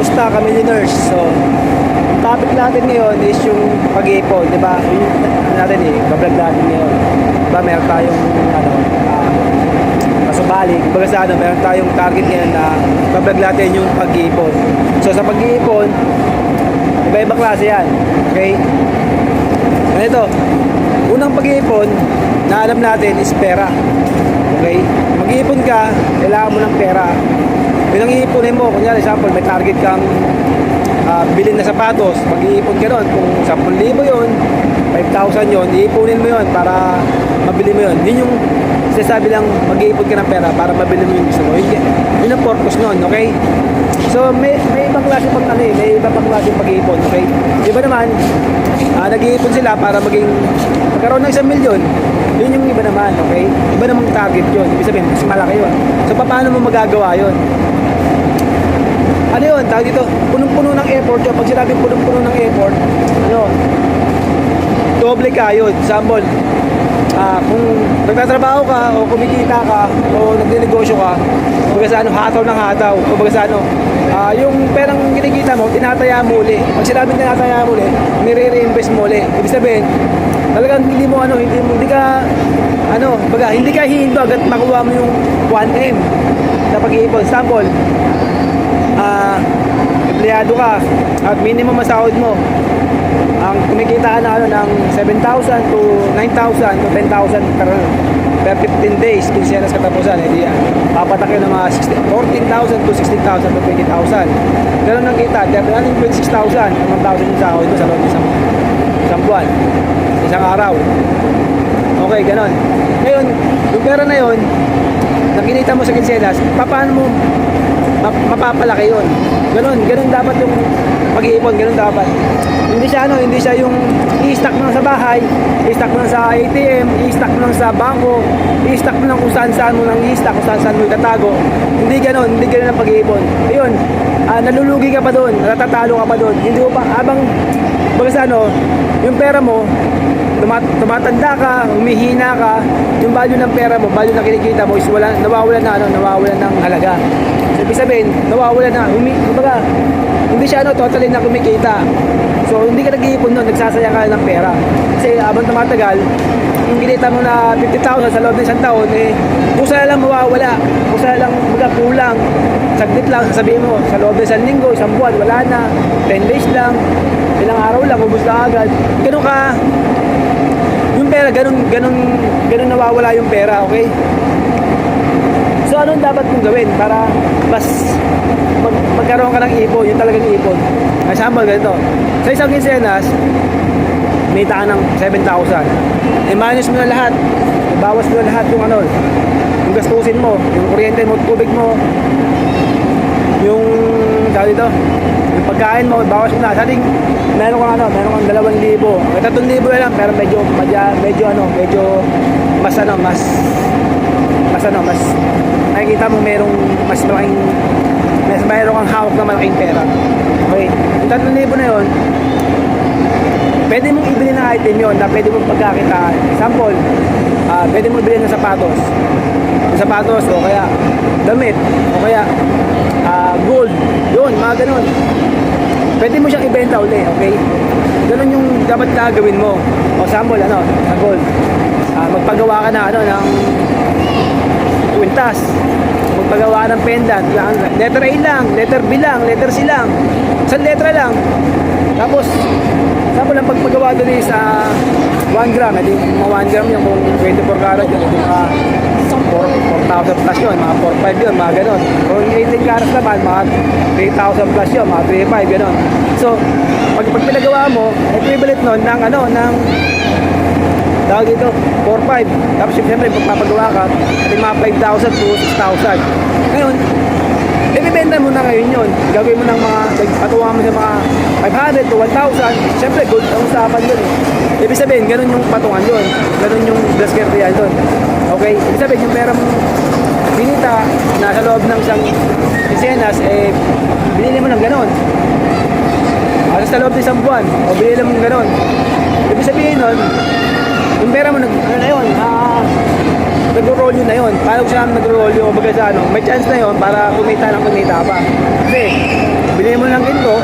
Kamusta ka millionaires? So, topic natin ngayon is yung pag-iipon, di ba? Yun yung ano natin eh, bablog natin ngayon. Di ba, meron tayong ano, uh, masubali. Kumbaga sa ano, meron tayong target ngayon na bablog natin yung pag-iipon. So, sa pag-iipon, iba-iba klase yan. Okay? Ganito, unang pag-iipon na alam natin is pera. Okay? Mag-iipon ka, kailangan mo ng pera. Yun ang iipunin mo. Kunyari, example, may target kang ah, bilhin na sapatos. Mag-iipon ka nun. Kung 10,000 yun, 5,000 yun, iipunin mo yun para mabili mo yun. Yun yung sinasabi lang mag-iipon ka ng pera para mabili mo yung gusto mo. Yun, yun ang purpose nun, okay? So, may, may ibang klase pang ano eh, may ibang pang klase pag-iipon, okay? Iba naman, ah, nag-iipon sila para maging magkaroon ng isang milyon. Yun yung iba naman, okay? Iba namang target yun. Ibig sabihin, mas malaki yun. So, paano mo magagawa yun? Ano yun? Tawag dito, punong-puno ng effort yun. Pag sinabing punong-puno ng effort, ano, doble ka yun. Example, ah, kung nagtatrabaho ka o kumikita ka o nagninegosyo ka, kumbaga sa ano, hataw ng hataw. Kumbaga sa ano, ah, yung perang kinikita mo, tinataya mo uli. Pag sinabing tinataya mo uli, nire-reinvest mo uli. Ibig sabihin, talagang hindi mo ano, hindi mo, hindi ka, ano, baga, hindi ka hihinto agad makuha mo yung 1M na pag-iipon. Example, ah, empleyado ka at minimum masahod mo ang kumikita na ano ng 7,000 to 9,000 to 10,000 per, per 15 days kinsenas katapusan hindi yan papatak yun ng mga 16 14,000 to 16,000 to 20,000 ganun ang kita dapat yung 26,000 1,000 yung sahod mo sa loob ng isang, isang buwan isang araw. Okay ganun. Ngayon yung pera na yun na kinita mo sa kinsenas paano mo mapapalaki yun. Ganun, ganun dapat yung pag-iipon, ganun dapat. Hindi siya ano, hindi siya yung i-stack mo lang sa bahay, i-stack mo lang sa ATM, i-stack mo lang sa bangko, i-stack mo lang kung saan saan mo lang i-stack, kung saan saan mo itatago. Hindi ganun, hindi ganun ang pag-iipon. Ayun, ah, nalulugi ka pa doon, natatalo ka pa doon. Hindi mo pa, habang, baga sa ano, yung pera mo, tumat tumatanda ka, humihina ka, yung value ng pera mo, value na kinikita mo is wala, nawawala na ano, nawawala ng halaga. Ibig sabihin, nawawala na, humi, kumbaga, hindi siya ano, totally na kumikita. So, hindi ka nag-iipon nun, nagsasayang ka ng pera. Kasi habang tumatagal, yung kinita mo na 50,000 sa loob ng isang taon, eh, kusa lang mawawala. Kusa lang, kumbaga, kulang. Saglit lang, sasabihin mo, sa loob ng isang linggo, isang buwan, wala na. 10 days lang, ilang araw lang, ubus na agad. Ganun ka, yung pera, ganun, ganun, ganun nawawala yung pera, okay? So, anong dapat mong gawin para mas mag, magkaroon ka ng ipon, yung talagang ipon? Example, ganito. Sa isang kinsenas, kumita ka ng 7,000. I-minus mo na lahat. Ibawas mo na lahat yung ano, yung gastusin mo, yung kuryente mo, tubig mo, yung tawag dito, yung pagkain mo, bawas mo na. Sa ating, meron kang ano, meron kang dalawang libo. May tatlong libo na lang, pero medyo, medyo, medyo ano, medyo, mas ano, mas, mas ano, mas, nakikita mo merong, mas malaking, mas mayroon kang hawak na malaking pera. Okay, yung tatlong libo na yun, pwede mong ibili ng item yun na pwede mong pagkakitaan. Example, ah pwede mong ibili ng sapatos. Yung sapatos o kaya damit o kaya ah, gold. Yun, mga ganun. Pwede mo siyang ibenta uli, okay? Ganun yung dapat gagawin mo. O example, ano, sa gold. Ah, magpagawa ka na ano ng kwintas. Magpagawa ng pendant. Yan, Letter A lang, letter B lang, letter C lang. Isang letra lang. Tapos, sabi lang pagpagawa doon is sa 1 gram, edi mga 1 gram yung kung 24 karat yun, edi mga 4,000 plus yun, mga 4,500 yun, mga ganon. Kung 18 karat naman, mga 3,000 plus yun, mga 3,500 ganon. So, pag, pag pinagawa mo, equivalent nun ng ano, ng tawag dito, 4,500. Tapos siyempre, pag papagawa ka, edi mga 5,000 to 6,000. Ngayon, ibibenta mo na ngayon yun. Gagawin mo ng mga, patuwa mo sa mga 500 to 1,000. Siyempre, good ang usapan yun eh. Ibig sabihin, ganun yung patungan yun. Ganun yung daskertiyan yun. Okay? Ibig sabihin, yung pera mong binita na sa loob ng isang isenas, eh, binili mo ng ganun. Alas sa loob ng isang buwan, o binili mo ng ganun. Ibig sabihin nun, yung pera mo, nag, ano na yun, ah, nagro-roll yun na yun. Paano saan nagro-roll yun, kumbaga sa ano, may chance na yun para kumita ng kumita pa. Kasi, bilhin mo ng ito,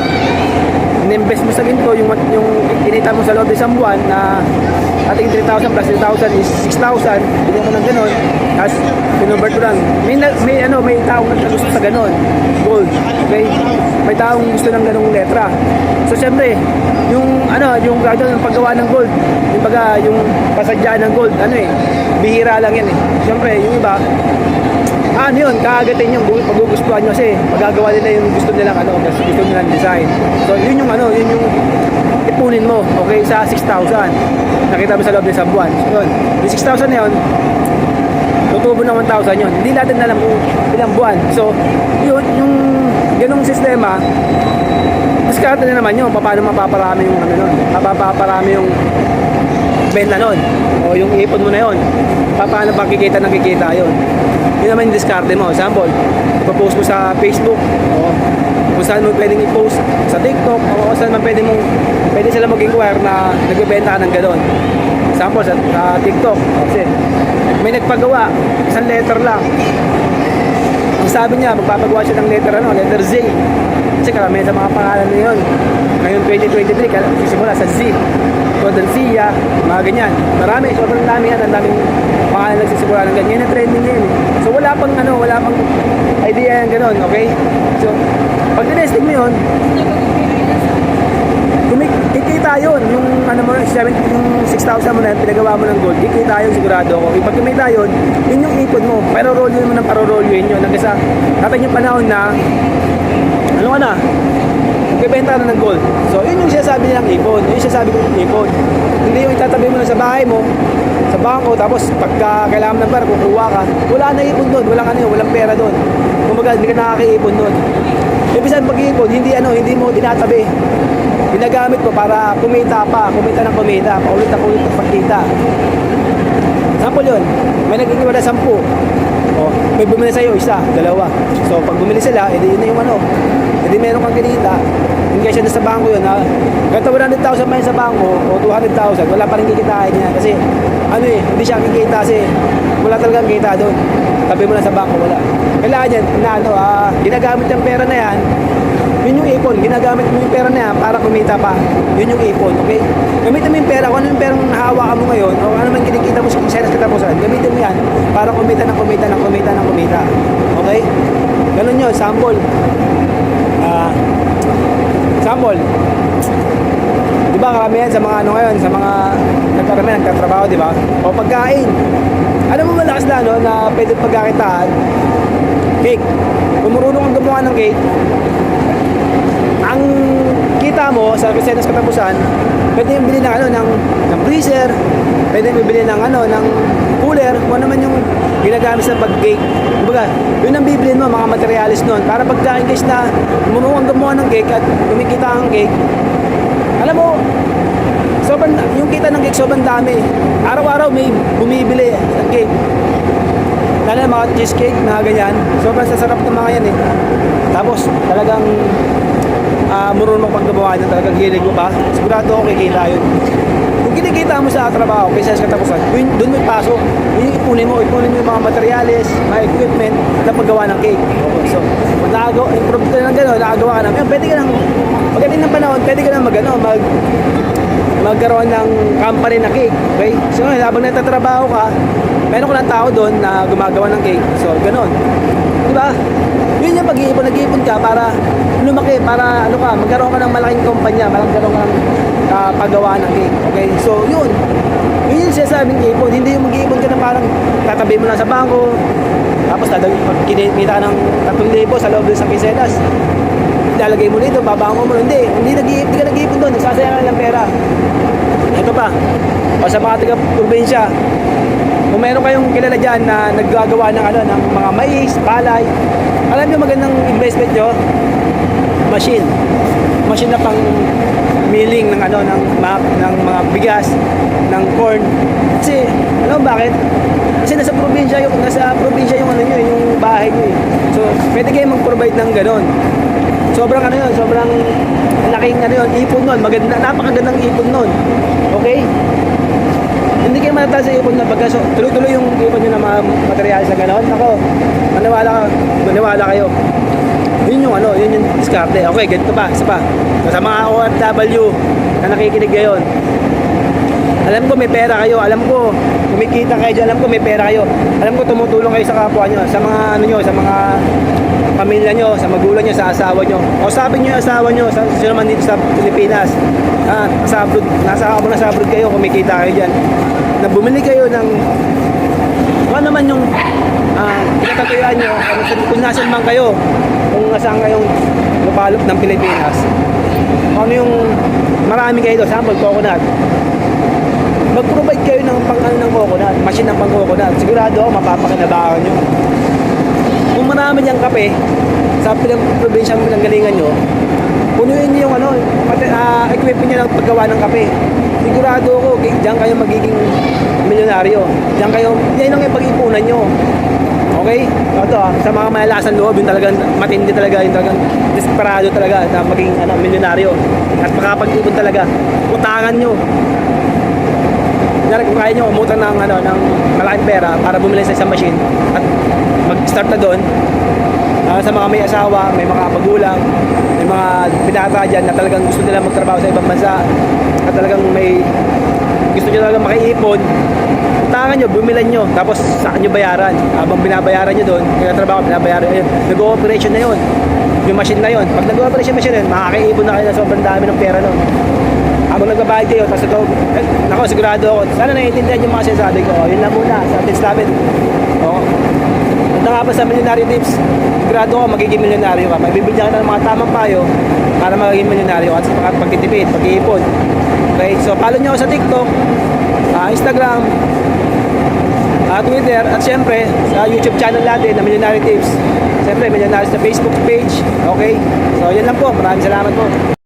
yung, yung kinita mo sa loob ng isang buwan na ating 3,000 plus 3,000 is 6,000, bigyan mo ng ganun, tapos convert mo lang. May, may, ano, may taong gusto sa ganun, gold, okay? May taong gusto ng ganung letra. So, syempre, ano, yung ano, yung paggawa ng gold, yung baga, yung pasadyaan ng gold, ano eh, bihira lang yan eh. Syempre, yung iba, ano yun, kaagatin yung gu- pagugustuhan nyo kasi magagawa nila yung gusto nilang ano, gusto nilang design. So yun yung ano, yun yung ipunin mo, okay, sa 6,000. Nakita mo sa loob ng isang buwan. So yun, yung 6,000 na yun, tutubo ng 1,000 yun. Hindi natin alam kung ilang buwan. So, yun, yung ganong sistema, diskarte na naman yun, paano mapaparami yung ano nun, mapaparami yung benta nun, o yung ipon mo na yun, pa- paano ba kikita ng kikita yun. Yun naman yung diskarte mo. Example, ipopost mo sa Facebook, o kung saan mo pwedeng i-post sa TikTok, o kung saan man pwede mong, pwede sila mag-inquire na nagbebenta ka ng gano'n. Example, sa, sa TikTok, kasi may nagpagawa, isang letter lang. Ang sabi niya, magpapagawa siya ng letter ano, letter Z. Kasi karamihan sa mga pangalan na yun. Ngayon 2023, kaya sisimula sa Z. Rodancia, mga ganyan. Marami, sobrang dami yan. Ang daming pangalan nagsisimula ng ganyan. Yan ang trending ngayon. eh. So wala pang ano, wala pang idea yan ganun, okay? So, pag tinesting mo yun, Kumi- kikita yun, yung ano mo, 7, yung 6,000 mo na yun, pinagawa mo ng gold, kikita yun sigurado ako. Pag kumita yun, yun yung ipon mo. Pero roll yun mo ng parorolyoin yun. Hanggang sa, natin yung panahon na, ano ka na, magbebenta ka na ng gold. So, yun yung sinasabi nilang ipon. Yun yung sinasabi ko ipon. Hindi yung itatabi mo na sa bahay mo, sa bangko, tapos pagka kailangan ng pera, kukuha ka, wala na ipon doon, walang ano yun, walang pera doon. Kumbaga, hindi ka nakakaipon doon. Ibig sabihin pag-iipon, hindi ano, hindi mo tinatabi. Ginagamit mo para kumita pa, kumita ng kumita, paulit na ulit ng pagkita. Sample yun, may naging wala sampu. O, may bumili sa'yo, isa, dalawa. So, pag bumili sila, edi yun na yung ano. Edi meron kang kinita. Yung kaysa na sa bangko yun, ha? Ganito 100,000 pa yun sa bangko, o 200,000, wala pa rin kikitain niya. Kasi, ano eh, hindi siya kikita kasi wala talagang kita doon. Tabi mo na sa bangko, wala. Kailangan yan, na ano, ah, ginagamit yung pera na yan, yun yung ipon. Ginagamit mo yung pera na yan para kumita pa. Yun yung ipon, okay? Gamitin mo yung pera. Kung ano yung perang nahawakan mo ngayon, o ano man kinikita mo sa kisenas katapusan, gamitin mo yan para kumita ng kumita ng kumita ng kumita. Okay? Ganun yun, sample. Ah, sample. Di ba karamihan sa mga ano ngayon, sa mga nagkaramihan, nagtatrabaho, di ba? O pagkain. Alam mo malakas na ano, na pwede pagkakitaan? Cake. Kung marunong kang gumawa ng cake, ang kita mo sa Kisenas Katapusan, pwede yung bili ng ano ng ng freezer, pwede yung bili ng ano ng cooler, kung ano man yung ginagamit sa pag-cake. Kumbaga, yun ang bibilin mo, mga materialis nun. Para pagka in case na kang gumawa ng cake at kumikita ang cake, alam mo, sobrang, yung kita ng cake sobrang dami. Araw-araw may bumibili ng cake. Lalo na mga cheesecake, mga ganyan. Sobrang sasarap ng mga yan eh. Tapos talagang ah marunong pag gumawa niya talagang hilig mo pa. Sigurado ako kikita yun. Kung kinikita mo sa trabaho, kaysa sa katapusan, doon mo ipasok. Yun yung ipunin mo. Ipunin mo yung mga materials, mga equipment na paggawa ng cake. So, kung nakagawa, improve ka ng gano'n, nakagawa ka ng, pwede ka nang, pagdating ng panahon, pwede ka nang mag, ano, mag, magkaroon ng company na cake. Okay? So, ngayon, habang nagtatrabaho ka, meron ko lang tao doon na gumagawa ng cake. So, ganun. Di ba? Yun yung pag-iipon, nag-iipon ka para lumaki, para ano ka, magkaroon ka ng malaking kumpanya, magkaroon ka ng ah, paggawa ng cake. Okay? So, yun. Yun yung sinasabing ipon. Hindi yung mag-iipon ka na parang tatabi mo lang sa bangko, tapos tadag, ka ng 3,000 sa loob ng isang pisetas, ilalagay mo dito, babango mo. Hindi, hindi, nag hindi ka nag-iipon doon, nagsasayang ka ng pera. Ito pa, o sa mga taga-probinsya, kung meron kayong kilala dyan na naggagawa ng, ano, ng mga mais, palay, alam nyo magandang investment nyo? Machine. Machine na pang milling ng ano ng map ng mga bigas ng corn kasi alam bakit kasi nasa probinsya yung nasa probinsya yung ano niyo yung bahay niyo eh. so pwede kayo mag-provide ng ganon sobrang ano yun sobrang laking ano yun ipon nun maganda napakagandang ipon nun matataas sa ipon na pagka so, tuloy-tuloy yung ipon nyo ng mga materials na gano'n. Ako, maniwala ka, maniwala kayo. Yun yung ano, yun yung diskarte. Okay, ganito pa, isa pa. So, sa mga OFW na nakikinig ngayon, alam ko may pera kayo, alam ko kumikita kayo dyan, alam ko may pera kayo. Alam ko tumutulong kayo sa kapwa nyo, sa mga ano nyo, sa mga pamilya nyo, sa magulang nyo, sa asawa nyo. O sabi nyo yung asawa nyo, sa, sino man dito sa Pilipinas. Ah, sa abroad, nasa ako na sa abroad kayo, kumikita kayo dyan. Na bumili kayo ng kung ano naman yung ah, pinatatuyan nyo, kung, nasan man kayo, kung nasaan kayong lupalop ng Pilipinas, ano yung marami kayo doon, sample, coconut, mag-provide kayo ng pang ano ng coconut, machine ng pang coconut. Sigurado ako mapapakinabangan nyo. Kung marami niyang kape, sa pilang probinsyang pinanggalingan nyo, punuin niyo yung ano, pati, ah, equipment niya ng paggawa ng kape. Sigurado ako, diyan kayo magiging milyonaryo. Diyan kayo, yan ang ipag-ipunan nyo. Okay? Ito ah, sa mga malalasan loob, yung talagang matindi talaga, yung talagang desperado talaga na maging ano, milyonaryo. At makapag-ipon talaga. Utangan nyo. Kunyari kung kaya nyo umutang ng, ano, ng malaking pera para bumili sa isang machine at mag-start na doon Ah, sa mga may asawa, may mga magulang, may mga binata dyan na talagang gusto nila magtrabaho sa ibang bansa at talagang may gusto nyo talagang makiipon utangan nyo, bumilan nyo tapos saan nyo bayaran habang binabayaran nyo doon trabaho, binabayaran yun nag-ooperation na yun yung machine na yun pag nag-ooperation machine yun makakaipon na kayo na sobrang dami ng pera nun habang nagbabayad kayo, tapos ito, eh, nako, sigurado ako, sana naiintindihan yung mga sinasabi ko. Oh, yun lang muna, sa tips namin. Oo. At nga pa sa millionaire tips, sigurado ako magiging milyonaryo ka. Magbibigyan ka ng mga tamang payo para magiging milyonaryo ka at sa pag- pagtitipid, pag-iipon. Okay, so follow nyo ako sa TikTok, ah, Instagram, ah, Twitter, at syempre sa YouTube channel natin na Millionaire Tips. Syempre, Millionaire sa Facebook page. Okay? So, yan lang po. Maraming salamat po.